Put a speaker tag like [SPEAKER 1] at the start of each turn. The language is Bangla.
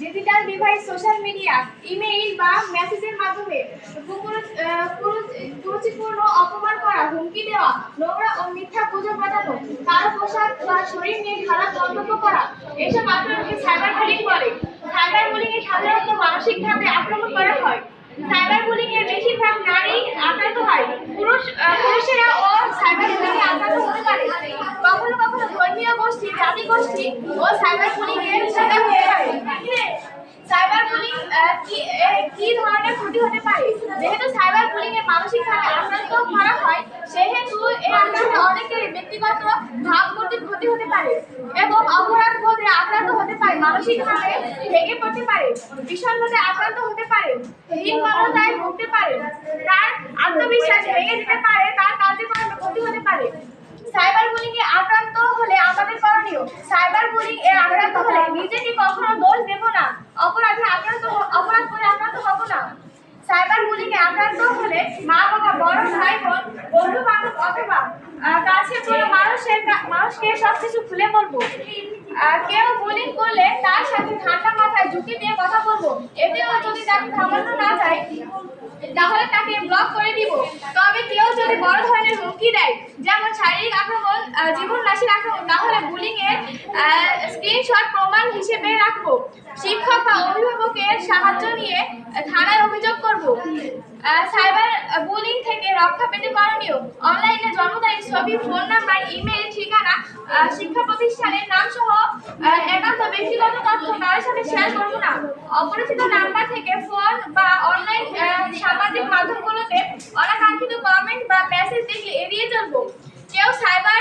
[SPEAKER 1] Digital device social media email বা মেসেজের মাধ্যমে কুরুচিপূর্ণ অপমান করা, হুমকি দেওয়া, নোংরা ও মিথ্যা গুজব বানানো কারও পোশাক বা শরীর নিয়ে খারাপ মন্তব্য করা এইসব আচরণকে সাইবার বুলিং। বলে সাইবার বুলিং এ সাধারণত মানসিকভাবে আক্রমণ করা হয়। সাইবার বুলিং এর বেশিরভাগ নারী আক্রান্ত হয়। পুরুষ আহ, পুরুষেরা ও সাইবার বুলিং এ আক্রান্ত হতে পারে কখনো কখনো ধর্মীয় গোষ্ঠী ও সাইবার বুলিং এর শিকার হতে পারে। সাইবার বুলিং কি ধরনের ক্ষতি হতে পারে? যেহেতু সাইবার বুলিং এ মানসিকভাবে আক্রান্ত করা হয়, সেহেতু এই আক্রান্তে অনেকের ব্যক্তিগত ভাবমূর্তির ক্ষতি হতে পারে এবং অপরাধ বোধে আক্রান্ত হতে পারে, মানসিকভাবে ভেঙে পড়তে পারে, বিষণ্ণতায় আক্রান্ত হতে পারে, হীনমনতায় ভুগতে পারে, তার আত্মবিশ্বাস ভেঙে যেতে পারে তার কার্যক্রমে ক্ষতি হতে পারে সাইবার বুলিং এ আক্রান্ত হলে সাইবার বুলিং এ আক্রান্ত হলে নিজেকে কখনো দোষ দেব না। অপরাধে আক্রান্ত অপরাধ করে আক্রান্ত হব না। সাইবার বুলিং এ আক্রান্ত হলে মা বাবা, বড় ভাই বোন বন্ধু বান্ধব অথবা কাছে কোনো মানুষের মানুষকে মানুষকে সবকিছু খুলে বলব। কেউ বুলিং করলে তার সাথে ঠান্ডা মাথায় ঝুঁকি দিয়ে কথা বলব এতেও যদি তাকে থামানো না যায় তাহলে তাকে ব্লক করে দিব। তবে কেউ যদি বড় ধরনের হুমকি দেয়, যেমন শারীরিক আক্রমণ জীবন নাশের আক্রমণ, তাহলে বুলিং এর স্ক্রিনশট প্রমাণ হিসেবে রাখব। শিক্ষক বা অভিভাবকের সাহায্য নিয়ে থানায় অভিযোগ করব। সাইবার বুলিং থেকে রক্ষা পেতে করণীয়। অনলাইনে জন্ম তারিখ ছবি ফোন নাম্বার ইমেল ঠিকানা শিক্ষা প্রতিষ্ঠানের নাম সহ অপরিচিত নাম্বার থেকে ফোন বা অনলাইন সামাজিক মাধ্যমগুলোতে অনাকাঙ্ক্ষিত কমেন্ট বা মেসেজ দেখলে এড়িয়ে চলবো। কেউ সাইবার